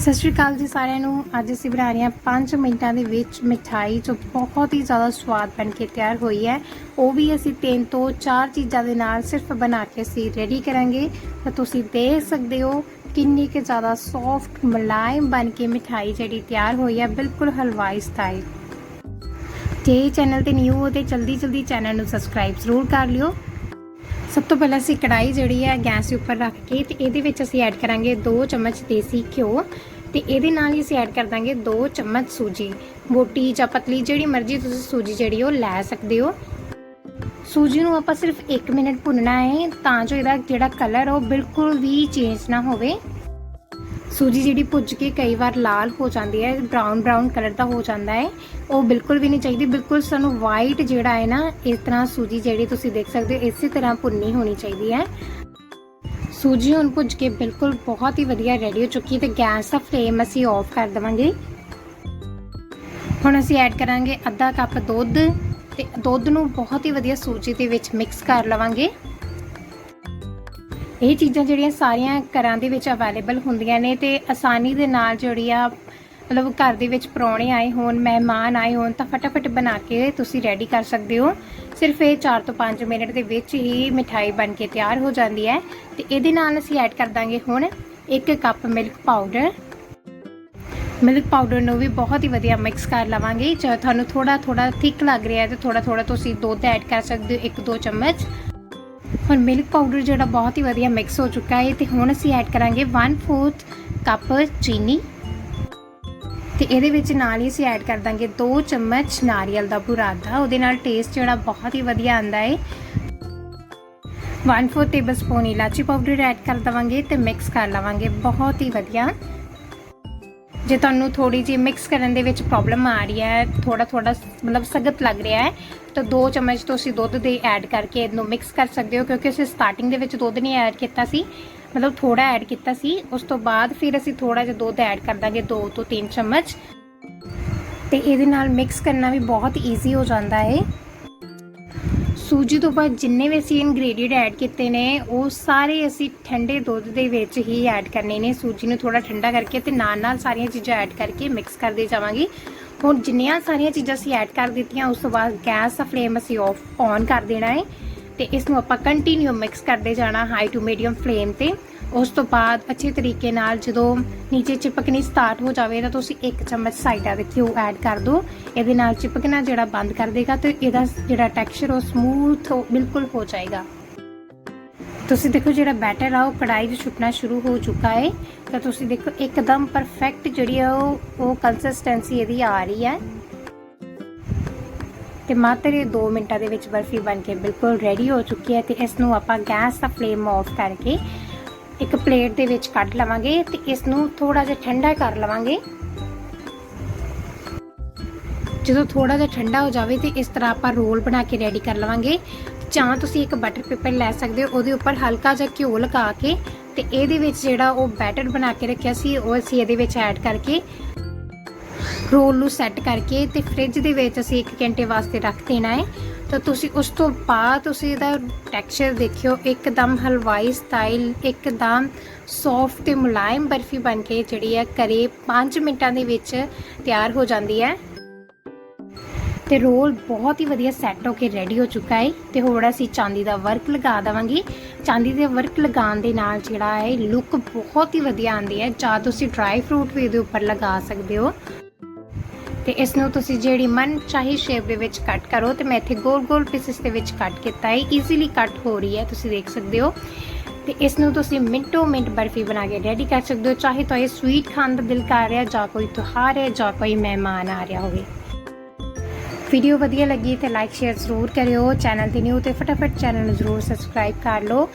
ਸਤਿ ਸ਼੍ਰੀ ਅਕਾਲ ਜੀ ਸਾਰਿਆਂ ਨੂੰ। ਅੱਜ ਅਸੀਂ ਬਣਾ ਰਹੇ ਹਾਂ 5 ਮਿੰਟਾਂ ਦੇ ਵਿੱਚ ਮਿਠਾਈ, ਜੋ ਬਹੁਤ ਹੀ ਜ਼ਿਆਦਾ ਸਵਾਦ ਬਣ ਕੇ ਤਿਆਰ ਹੋਈ ਹੈ। ਉਹ ਵੀ ਅਸੀਂ ਤਿੰਨ ਤੋਂ ਚਾਰ ਚੀਜ਼ਾਂ ਦੇ ਨਾਲ ਸਿਰਫ ਬਣਾ ਕੇ ਅਸੀਂ ਰੈਡੀ ਕਰਾਂਗੇ। ਤਾਂ ਤੁਸੀਂ ਦੇਖ ਸਕਦੇ ਹੋ ਕਿੰਨੀ ਕਿ ਜ਼ਿਆਦਾ ਸੌਫਟ ਮਲਾਇਮ ਬਣ ਕੇ ਮਿਠਾਈ ਜਿਹੜੀ ਤਿਆਰ ਹੋਈ ਹੈ, ਬਿਲਕੁਲ ਹਲਵਾਈ ਸਟਾਈਲ ਜੇ ਚੈਨਲ ਤੇ ਨਿਊ ਹੋ ਤੇ ਜਲਦੀ ਜਲਦੀ ਚੈਨਲ ਨੂੰ ਸਬਸਕ੍ਰਾਈਬ ਜ਼ਰੂਰ ਕਰ ਲਿਓ। ਸਭ ਤੋਂ ਪਹਿਲਾਂ ਅਸੀਂ ਕੜਾਈ ਜਿਹੜੀ ਹੈ ਗੈਸ ਦੇ ਉੱਪਰ ਰੱਖ ਕੇ ਤੇ ਇਹਦੇ ਵਿੱਚ ਅਸੀਂ ਐਡ ਕਰਾਂਗੇ 2 ਚਮਚ ਦੇਸੀ ਘਿਓ ਤੇ ਇਹਦੇ ਨਾਲ ਹੀ ਅਸੀਂ ਐਡ ਕਰ ਦਾਂਗੇ 2 ਚਮਚ ਸੂਜੀ। ਮੋਟੀ ਜਾਂ ਪਤਲੀ ਜਿਹੜੀ ਮਰਜ਼ੀ ਤੁਸੀਂ ਸੂਜੀ ਜਿਹੜੀ ਉਹ ਲੈ ਸਕਦੇ ਹੋ। ਸੂਜੀ ਨੂੰ ਆਪਾਂ ਸਿਰਫ 1 ਮਿੰਟ ਭੁੰਨਣਾ ਹੈ ਤਾਂ ਜੋ ਇਹਦਾ ਜਿਹੜਾ ਕਲਰ ਉਹ ਬਿਲਕੁਲ ਵੀ ਚੇਂਜ ਨਾ ਹੋਵੇ। ਸੂਜੀ ਜਿਹੜੀ ਭੁੱਜ ਕੇ ਕਈ ਵਾਰ ਲਾਲ ਹੋ ਜਾਂਦੀ ਹੈ ਬ੍ਰਾਊਨ ਬ੍ਰਾਊਨ ਕਲਰ ਦਾ ਹੋ ਜਾਂਦਾ ਹੈ। ਉਹ ਬਿਲਕੁਲ ਵੀ ਨਹੀਂ ਚਾਹੀਦੀ, ਬਿਲਕੁਲ ਸਾਨੂੰ ਵਾਈਟ ਜਿਹੜਾ ਹੈ ਨਾ, ਇਸ ਤਰ੍ਹਾਂ ਸੂਜੀ ਜਿਹੜੀ ਤੁਸੀਂ ਦੇਖ ਸਕਦੇ ਹੋ, ਇਸੇ ਤਰ੍ਹਾਂ ਭੁੰਨੀ ਹੋਣੀ ਚਾਹੀਦੀ ਹੈ। ਸੂਜੀ ਹੁਣ ਭੁੱਜ ਕੇ ਬਿਲਕੁਲ ਬਹੁਤ ਹੀ ਵਧੀਆ ਰੈਡੀ ਹੋ ਚੁੱਕੀ ਹੈ ਤੇ ਗੈਸ ਦਾ ਫਲੇਮ ਅਸੀਂ ਆਫ ਕਰ ਦੇਵਾਂਗੇ। ਹੁਣ ਅਸੀਂ ਐਡ ਕਰਾਂਗੇ ਅੱਧਾ ਕੱਪ ਦੁੱਧ ਤੇ ਦੁੱਧ ਨੂੰ ਬਹੁਤ ਹੀ ਵਧੀਆ ਸੂਜੀ ਦੇ ਵਿੱਚ ਮਿਕਸ ਕਰ ਲਵਾਂਗੇ। ਇਹ ਚੀਜ਼ਾਂ ਜਿਹੜੀਆਂ ਸਾਰੀਆਂ ਘਰਾਂ ਦੇ ਵਿੱਚ ਅਵੇਲੇਬਲ ਹੁੰਦੀਆਂ ਨੇ ਤੇ ਆਸਾਨੀ ਦੇ ਨਾਲ ਜਿਹੜੀ ਆ, ਮਤਲਬ ਘਰ ਦੇ ਵਿੱਚ ਪਰੌਣੇ ਆਏ ਹੋਣ, ਮਹਿਮਾਨ ਆਏ ਹੋਣ, ਤਾਂ ਫਟਾਫਟ ਬਣਾ ਕੇ ਤੁਸੀਂ ਰੈਡੀ ਕਰ ਸਕਦੇ ਹੋ। ਸਿਰਫ ਇਹ 4 ਤੋਂ 5 ਮਿੰਟ ਦੇ ਵਿੱਚ ਹੀ ਮਿਠਾਈ ਬਣ ਕੇ ਤਿਆਰ ਹੋ ਜਾਂਦੀ ਹੈ ਤੇ ਇਹਦੇ ਨਾਲ ਅਸੀਂ ਐਡ ਕਰ ਦਾਂਗੇ ਹੁਣ 1 cup milk powder milk powder ਨੂੰ ਵੀ ਬਹੁਤ ਹੀ ਵਧੀਆ ਮਿਕਸ ਕਰ ਲਵਾਂਗੇ। ਜੇ ਤੁਹਾਨੂੰ ਥੋੜਾ ਥੋੜਾ ਥਿਕ ਲੱਗ ਰਿਹਾ ਹੈ ਤੇ ਥੋੜਾ ਥੋੜਾ ਤੁਸੀਂ ਦੁੱਧ ਐਡ ਕਰ ਸਕਦੇ ਹੋ 1-2 ਚਮਚ। ਹੁਣ ਮਿਲਕ ਪਾਊਡਰ ਜਿਹੜਾ ਬਹੁਤ ਹੀ ਵਧੀਆ ਮਿਕਸ ਹੋ ਚੁੱਕਾ ਹੈ ਤੇ ਹੁਣ ਅਸੀਂ ਐਡ ਕਰਾਂਗੇ 1/4 ਕੱਪ ਚੀਨੀ ਤੇ ਇਹਦੇ ਵਿੱਚ ਨਾਲ ਹੀ ਅਸੀਂ ਐਡ ਕਰ ਦਾਂਗੇ 2 ਚਮਚ ਨਾਰੀਅਲ ਦਾ ਬੁਰਾਦਾ, ਉਹਦੇ ਨਾਲ ਟੇਸਟ ਜਿਹੜਾ ਬਹੁਤ ਹੀ ਵਧੀਆ ਆਂਦਾ ਹੈ। 1/4 ਟੇਬਲਸਪੂਨ ਇਲਾਚੀ ਪਾਊਡਰ ਐਡ ਕਰ ਦਵਾਂਗੇ ਤੇ ਮਿਕਸ ਕਰ ਲਵਾਂਗੇ, ਬਹੁਤ ਹੀ ਵਧੀਆ। ਜੇ ਤੁਹਾਨੂੰ ਥੋੜੀ ਜਿਹੀ ਮਿਕਸ ਕਰਨ ਦੇ ਵਿੱਚ ਪ੍ਰੋਬਲਮ ਆ ਰਹੀ ਹੈ ਥੋੜਾ ਥੋੜਾ ਮਤਲਬ ਸਖਤ ਲੱਗ ਰਿਹਾ ਹੈ, ਤਾਂ 2 ਚਮਚ ਤੁਸੀਂ ਦੁੱਧ ਦੇ ਐਡ ਕਰਕੇ ਇਹਨੂੰ ਮਿਕਸ ਕਰ ਸਕਦੇ ਹੋ, ਕਿਉਂਕਿ ਅਸੀਂ ਸਟਾਰਟਿੰਗ ਦੇ ਵਿੱਚ ਦੁੱਧ ਨਹੀਂ ਐਡ ਕੀਤਾ ਸੀ, ਮਤਲਬ ਥੋੜਾ ਐਡ ਕੀਤਾ ਸੀ, ਉਸ ਤੋਂ ਬਾਅਦ ਫਿਰ ਅਸੀਂ ਥੋੜਾ ਜਿਹਾ ਦੁੱਧ ਐਡ ਕਰ ਦਾਂਗੇ 2 ਤੋਂ 3 ਚਮਚ। ਤੇ ਇਹਦੇ ਨਾਲ ਮਿਕਸ ਕਰਨਾ ਵੀ ਬਹੁਤ ਈਜ਼ੀ ਹੋ ਜਾਂਦਾ ਹੈ। ਸੂਜੀ ਤੋਂ ਬਾਅਦ ਜਿੰਨੇ ਵੀ ਅਸੀਂ ਇਨਗਰੀਡੀਅੰਟ ਐਡ ਕੀਤੇ ਨੇ, ਉਹ ਸਾਰੇ ਅਸੀਂ ਠੰਡੇ ਦੁੱਧ ਦੇ ਵਿੱਚ ਹੀ ਐਡ ਕਰਨੇ ਨੇ। ਸੂਜੀ ਨੂੰ ਥੋੜਾ ਠੰਡਾ ਕਰਕੇ ਤੇ ਨਾਲ ਨਾਲ ਸਾਰੀਆਂ ਚੀਜ਼ਾਂ ਐਡ ਕਰਕੇ ਮਿਕਸ ਕਰਦੇ ਜਾਵਾਂਗੇ। ਹੁਣ ਜਿੰਨੀਆਂ ਸਾਰੀਆਂ ਚੀਜ਼ਾਂ ਅਸੀਂ ਐਡ ਕਰ ਦਿੱਤੀਆਂ, ਉਸ ਤੋਂ ਬਾਅਦ ਗੈਸ ਦਾ ਫਲੇਮ ਅਸੀਂ ਆਫ ਔਨ ਕਰ ਦੇਣਾ ਹੈ ਤੇ ਇਸ ਨੂੰ ਆਪਾਂ ਕੰਟੀਨਿਊ ਮਿਕਸ ਕਰਦੇ ਜਾਣਾ ਹਾਈ ਟੂ ਮੀਡੀਅਮ ਫਲੇਮ ਤੇ। ਉਸ ਤੋਂ ਬਾਅਦ ਅੱਛੇ ਤਰੀਕੇ ਨਾਲ ਜਦੋਂ ਨੀਚੇ ਚਿਪਕਣੀ ਸਟਾਰਟ ਹੋ ਜਾਵੇ, ਤਾਂ ਤੁਸੀਂ ਇੱਕ ਚਮਚ ਸਾਈਡਾਂ ਦੇ ਘਿਓ ਐਡ ਕਰ ਦਿਓ। ਇਹਦੇ ਨਾਲ ਚਿਪਕਣਾ ਜਿਹੜਾ ਬੰਦ ਕਰ ਦੇਗਾ ਤੇ ਇਹਦਾ ਜਿਹੜਾ ਟੈਕਸਚਰ ਉਹ ਸਮੂਥ ਬਿਲਕੁਲ ਹੋ ਜਾਏਗਾ। ਤੁਸੀਂ ਦੇਖੋ ਜਿਹੜਾ ਬੈਟਰ ਆ, ਉਹ ਕੜਾਈ 'ਚ ਛੁੱਟਣਾ ਸ਼ੁਰੂ ਹੋ ਚੁੱਕਾ ਹੈ ਤਾਂ ਤੁਸੀਂ ਦੇਖੋ, ਇੱਕਦਮ ਪਰਫੈਕਟ ਜਿਹੜੀ ਆ ਉਹ ਉਹ ਕੰਸਿਸਟੈਂਸੀ ਇਹਦੀ ਆ ਰਹੀ ਹੈ। ਤੇ ਮਾਤਰ ਇਹ 2 ਮਿੰਟਾਂ ਦੇ ਵਿੱਚ ਬਰਫੀ ਬਣ ਕੇ ਬਿਲਕੁਲ ਰੈਡੀ ਹੋ ਚੁੱਕੀ ਹੈ ਤੇ ਇਸ ਨੂੰ ਆਪਾਂ ਗੈਸ ਦਾ ਫਲੇਮ ਆਫ ਕਰਕੇ ਇੱਕ ਪਲੇਟ ਦੇ ਵਿੱਚ ਕੱਢ ਲਵਾਂਗੇ ਤੇ ਇਸ ਨੂੰ ਥੋੜਾ ਜਿਹਾ ਠੰਡਾ ਕਰ ਲਵਾਂਗੇ। ਜਦੋਂ ਥੋੜਾ ਜਿਹਾ ਠੰਡਾ ਹੋ ਜਾਵੇ ਤੇ ਇਸ ਤਰ੍ਹਾਂ ਆਪਾਂ ਰੋਲ ਬਣਾ ਕੇ ਰੈਡੀ ਕਰ ਲਵਾਂਗੇ। ਜਾਂ ਤੁਸੀਂ ਇੱਕ ਬਟਰ ਪੇਪਰ ਲੈ ਸਕਦੇ ਹੋ, ਉਹਦੇ ਉੱਪਰ ਹਲਕਾ ਜਿਹਾ ਘਿਓ ਲਗਾ ਕੇ ਤੇ ਇਹਦੇ ਵਿੱਚ ਜਿਹੜਾ ਉਹ ਬੈਟਰ ਬਣਾ ਕੇ ਰੱਖਿਆ ਸੀ, ਉਹ ਅਸੀਂ ਇਹਦੇ ਵਿੱਚ ਐਡ ਕਰਕੇ ਰੋਲ ਨੂੰ ਸੈੱਟ ਕਰਕੇ ਤੇ ਫ੍ਰਿਜ ਦੇ ਵਿੱਚ ਅਸੀਂ 1 ਘੰਟੇ ਵਾਸਤੇ ਰੱਖ ਦੇਣਾ ਹੈ। ਤਾਂ ਤੁਸੀਂ ਉਸ ਤੋਂ ਬਾਅਦ ਤੁਸੀਂ ਇਹਦਾ ਟੈਕਸਚਰ ਦੇਖਿਓ, ਇੱਕਦਮ ਹਲਵਾਈ ਸਟਾਈਲ ਇੱਕਦਮ ਸੌਫਟ ਤੇ ਮੁਲਾਇਮ ਬਰਫੀ ਬਣ ਕੇ ਜਿਹੜੀ ਹੈ ਘਰੇ 5 ਮਿੰਟਾਂ ਦੇ ਵਿੱਚ ਤਿਆਰ ਹੋ ਜਾਂਦੀ ਹੈ। ਤੇ ਰੋਲ ਬਹੁਤ ਹੀ ਵਧੀਆ ਸੈੱਟ ਹੋ ਕੇ ਰੈਡੀ ਹੋ ਚੁੱਕਾ ਹੈ ਤੇ ਹੁਣ ਅਸੀਂ ਚਾਂਦੀ ਦਾ ਵਰਕ ਲਗਾ ਦਵਾਂਗੇ। ਚਾਂਦੀ ਦੇ ਵਰਕ ਲਗਾਉਣ ਦੇ ਨਾਲ ਜਿਹੜਾ ਹੈ ਲੁੱਕ ਬਹੁਤ ਹੀ ਵਧੀਆ ਆਉਂਦੀ ਹੈ। ਜਾਂ ਤੁਸੀਂ ਡਰਾਈ ਫਰੂਟ ਵੀ ਇਹਦੇ ਉੱਪਰ ਲਗਾ ਸਕਦੇ ਹੋ। ਤੇ ਇਸ ਨੂੰ ਤੁਸੀਂ ਜਿਹੜੀ ਮਨ ਚਾਹੀ ਸ਼ੇਪ ਦੇ ਵਿੱਚ ਕੱਟ ਕਰੋ ਤੇ ਮੈਂ ਇੱਥੇ ਗੋਲ-ਗੋਲ ਪੀਸਿਸ ਦੇ ਵਿੱਚ ਕੱਟ ਕੀਤਾ ਹੈ। ਈਜ਼ੀਲੀ ਕੱਟ ਹੋ ਰਹੀ ਹੈ, ਤੁਸੀਂ ਦੇਖ ਸਕਦੇ ਹੋ। ਤੇ ਇਸ ਨੂੰ ਤੁਸੀਂ ਮਿੰਟੋ ਮਿੰਟ ਬਰਫੀ ਬਣਾ ਕੇ ਰੈਡੀ ਕਰ ਸਕਦੇ ਹੋ, ਚਾਹੇ ਤਾਂ ਇਹ ਸਵੀਟ ਖਾਣ ਦਾ ਦਿਲ ਕਰ ਰਿਹਾ, ਜਾਂ ਕੋਈ ਤਿਉਹਾਰ ਹੈ, ਜਾਂ ਕੋਈ ਮਹਿਮਾਨ ਆ ਰਿਹਾ ਹੋਵੇ। ਵੀਡੀਓ ਵਧੀਆ ਲੱਗੀ ਤੇ ਲਾਈਕ ਸ਼ੇਅਰ ਜ਼ਰੂਰ ਕਰਿਓ ਚੈਨਲ ਤੇ ਨਿਊ ਤੇ ਫਟਾਫਟ ਚੈਨਲ ਨੂੰ ਜ਼ਰੂਰ ਸਬਸਕ੍ਰਾਈਬ ਕਰ ਲਓ।